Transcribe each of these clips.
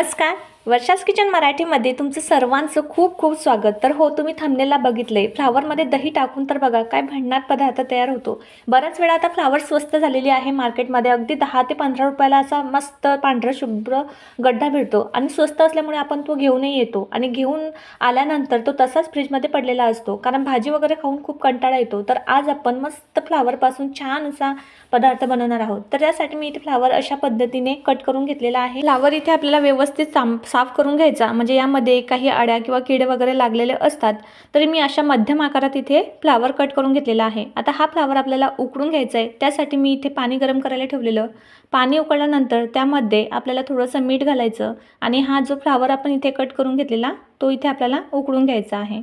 नमस्कार. वर्षास किचन मराठीमध्ये तुमचं सर्वांचं खूप खूप स्वागत. तर हो तुम्ही थांबलेला बघितलंय. फ्लावरमध्ये दही टाकून तर बघा काय भन्नाट पदार्थ तयार होतो. बऱ्याच वेळा आता फ्लावर स्वस्त झालेली आहे मार्केटमध्ये अगदी दहा ते पंधरा रुपयाला असा मस्त पांढरा शुभ्र गड्डा भेटतो आणि स्वस्त असल्यामुळे आपण तो घेऊनही येतो. आणि घेऊन आल्यानंतर तो तसाच फ्रीजमध्ये पडलेला असतो. कारण भाजी वगैरे खाऊन खूप कंटाळा येतो. तर आज आपण मस्त फ्लावरपासून छान असा पदार्थ बनवणार आहोत. तर त्यासाठी मी इथे फ्लावर अशा पद्धतीने कट करून घेतलेला आहे. फ्लावर इथे आपल्याला व्यवस्थित साम साफ करून घ्यायचा. म्हणजे यामध्ये काही अड्या किंवा किडे वगैरे लागलेले असतात तरी मी अशा मध्यम आकारात इथे फ्लावर कट करून घेतलेला आहे. आता हा फ्लावर आपल्याला उकडून घ्यायचा आहे त्यासाठी मी इथे पाणी गरम करायला ठेवलेलं. पाणी उकळल्यानंतर त्यामध्ये आपल्याला थोडंसं मीठ घालायचं आणि हा जो फ्लावर आपण इथे कट करून घेतलेला तो इथे आपल्याला उकडून घ्यायचा आहे.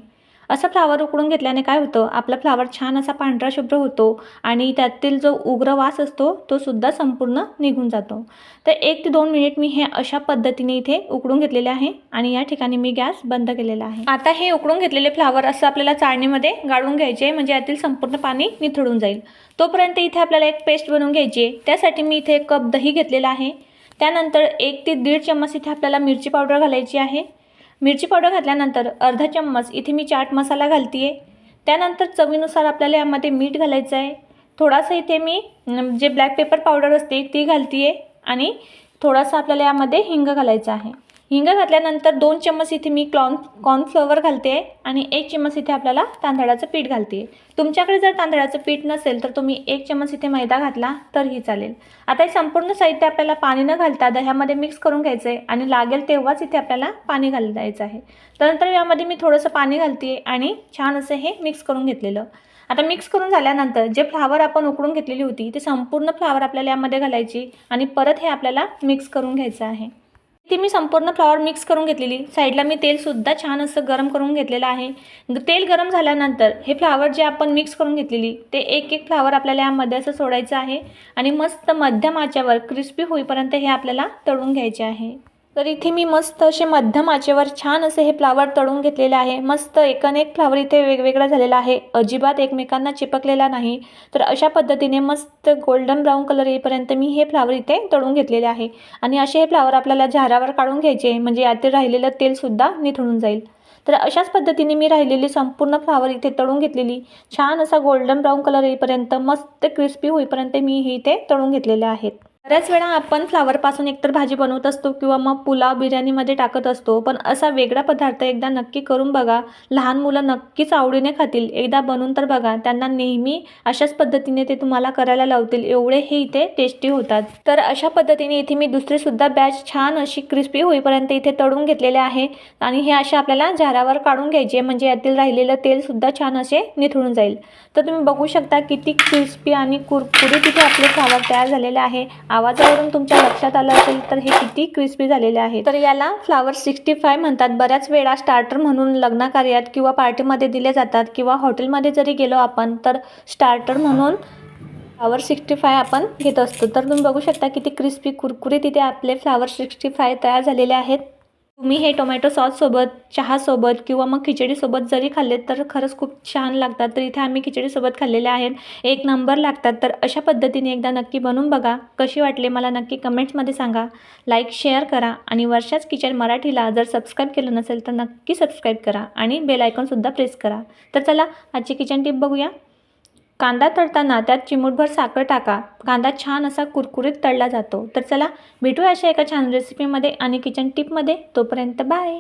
असं फ्लावर उकडून घेतल्याने काय होतं? आपला फ्लावर छान असा पांढरा शुभ्र होतो आणि त्यातील जो उग्र वास असतो तो सुद्धा संपूर्ण निघून जातो. तर एक ते दोन मिनिट मी हे अशा पद्धतीने इथे उकडून घेतलेले आहे आणि या ठिकाणी मी गॅस बंद केलेला आहे. आता हे उकडून घेतलेले फ्लावर असं आपल्याला चाळणीमध्ये गाळून घ्यायचे म्हणजे यातील संपूर्ण पाणी निथळून जाईल. तोपर्यंत इथे आपल्याला एक पेस्ट बनवून घ्यायची आहे. त्यासाठी मी इथे एक कप दही घेतलेला आहे. त्यानंतर एक ते दीड चम्मच इथे आपल्याला मिरची पावडर घालायची आहे. मिरची पावडर घातल्यानंतर अर्धा चम्मच इथे मी चाट मसाला घालते आहे त्यानंतर चवीनुसार आपल्याला यामध्ये मीठ घालायचं आहे. थोडासा इथे मी जे ब्लॅक पेपर पावडर असते ती घालते आहे आणि थोडासा आपल्याला यामध्ये हिंग घालायचं आहे. हिंग घातल्यानंतर दोन चम्मच इथे मी क्लॉन कॉर्नफ्लॉवर घालते आहे आणि एक चम्मच इथे आपल्याला तांदळाचं पीठ घालते. आहे तुमच्याकडे जर तांदळाचं पीठ नसेल तर तुम्ही एक चम्मच इथे मैदा घातला तरीही चालेल. आता हे संपूर्ण साहित्य आपल्याला पाणी न घालता दह्यामध्ये मिक्स करून घ्यायचं आहे आणि लागेल तेव्हाच इथे आपल्याला पाणी घालायचं आहे. त्यानंतर यामध्ये मी थोडंसं पाणी घालते आणि छान असं हे मिक्स करून घेतलेलं. आता मिक्स करून झाल्यानंतर जे फ्लावर आपण उकडून घेतलेली होती ते संपूर्ण फ्लावर आपल्याला यामध्ये घालायची आणि परत हे आपल्याला मिक्स करून घ्यायचं आहे. ती मी संपूर्ण फ्लॉवर मिक्स करून घेतलेली. साईडला मी तेलसुद्धा छान असं गरम करून घेतलेलं आहे. ग- तेल गरम झाल्यानंतर हे फ्लावर जे आपण मिक्स करून घेतलेली ते एक एक फ्लावर आपल्याला यामध्ये असं सोडायचं आहे आणि मस्त मध्यम आच्यावर क्रिस्पी होईपर्यंत हे आपल्याला तळून घ्यायचे आहे. तर इथे मी मस्त असे मध्यम आचेवर छान असे हे फ्लावर तळून घेतलेले आहे. मस्त एकानेक फ्लावर इथे वेगवेगळा झालेला आहे. अजिबात एकमेकांना चिपकलेला नाही. तर अशा पद्धतीने मस्त गोल्डन ब्राऊन कलर येईपर्यंत मी हे फ्लावर इथे तळून घेतलेले आहे. आणि असे हे फ्लावर आपल्याला झारावर काढून घ्यायचे म्हणजे यातील राहिलेलं तेलसुद्धा निथळून जाईल. तर अशाच पद्धतीने मी राहिलेली संपूर्ण फ्लावर इथे तळून घेतलेली. छान असा गोल्डन ब्राऊन कलर येईपर्यंत मस्त क्रिस्पी होईपर्यंत मी हे इथे तळून घेतलेले आहेत. बऱ्याच वेळा आपण फ्लावरपासून एकतर भाजी बनवत असतो किंवा मग पुलाव बिर्याणीमध्ये टाकत असतो पण असा वेगळा पदार्थ एकदा नक्की करून बघा. लहान मुलं नक्कीच आवडीने खातील. एकदा बनवून तर बघा त्यांना नेहमी अशाच पद्धतीने ते तुम्हाला करायला लावतील. एवढे हे इथे टेस्टी होतात. तर अशा पद्धतीने इथे मी दुसरीसुद्धा बॅच छान अशी क्रिस्पी होईपर्यंत इथे तळून घेतलेले आहे. आणि हे असे आपल्याला झारावर काढून घ्यायचे म्हणजे यातील राहिलेलं तेलसुद्धा छान असे निथळून जाईल. तर तुम्ही बघू शकता किती क्रिस्पी आणि कुरकुरीत इथे आपले फ्लावर तयार झालेले आहे. आवाजावरून तुमच्या लक्षात आलं असेल तर हे किती क्रिस्पी झालेले आहे तर याला फ्लावर सिक्स्टी फाय म्हणतात. बऱ्याच वेळा स्टार्टर म्हणून लग्न कार्यात किंवा पार्टीमध्ये दिले जातात किंवा हॉटेलमध्ये जरी गेलो आपण तर स्टार्टर म्हणून फ्लावर सिक्स्टी फाय आपण घेत असतो. तर तुम्ही बघू शकता किती क्रिस्पी कुरकुरीत तिथे आपले फ्लावर सिक्स्टी फाय तयार झालेले आहेत. तुम्ही हे टोमॅटो सॉससोबत चहासोबत किंवा मग खिचडीसोबत जरी खाल्लेत तर खरंच खूप छान लागतात. तर इथे आम्ही खिचडीसोबत खाल्लेले आहेत. एक नंबर लागतात. तर अशा पद्धतीने एकदा नक्की बनवून बघा. कशी वाटले मला नक्की कमेंट्समध्ये सांगा. लाईक शेअर करा आणि वर्षाच किचन मराठीला जर सबस्क्राईब केलं नसेल तर नक्की सबस्क्राईब करा आणि बेल आयकॉनसुद्धा प्रेस करा. तर चला आजची किचन टिप बघूया. कांदा तळताना त्यात चिमूटभर साखर टाका. कांदा छान असा कुरकुरीत तळला जातो. तर चला भेटूया अशा एका छान रेसिपीमध्ये आणि किचन टिपमध्ये तोपर्यंत बाय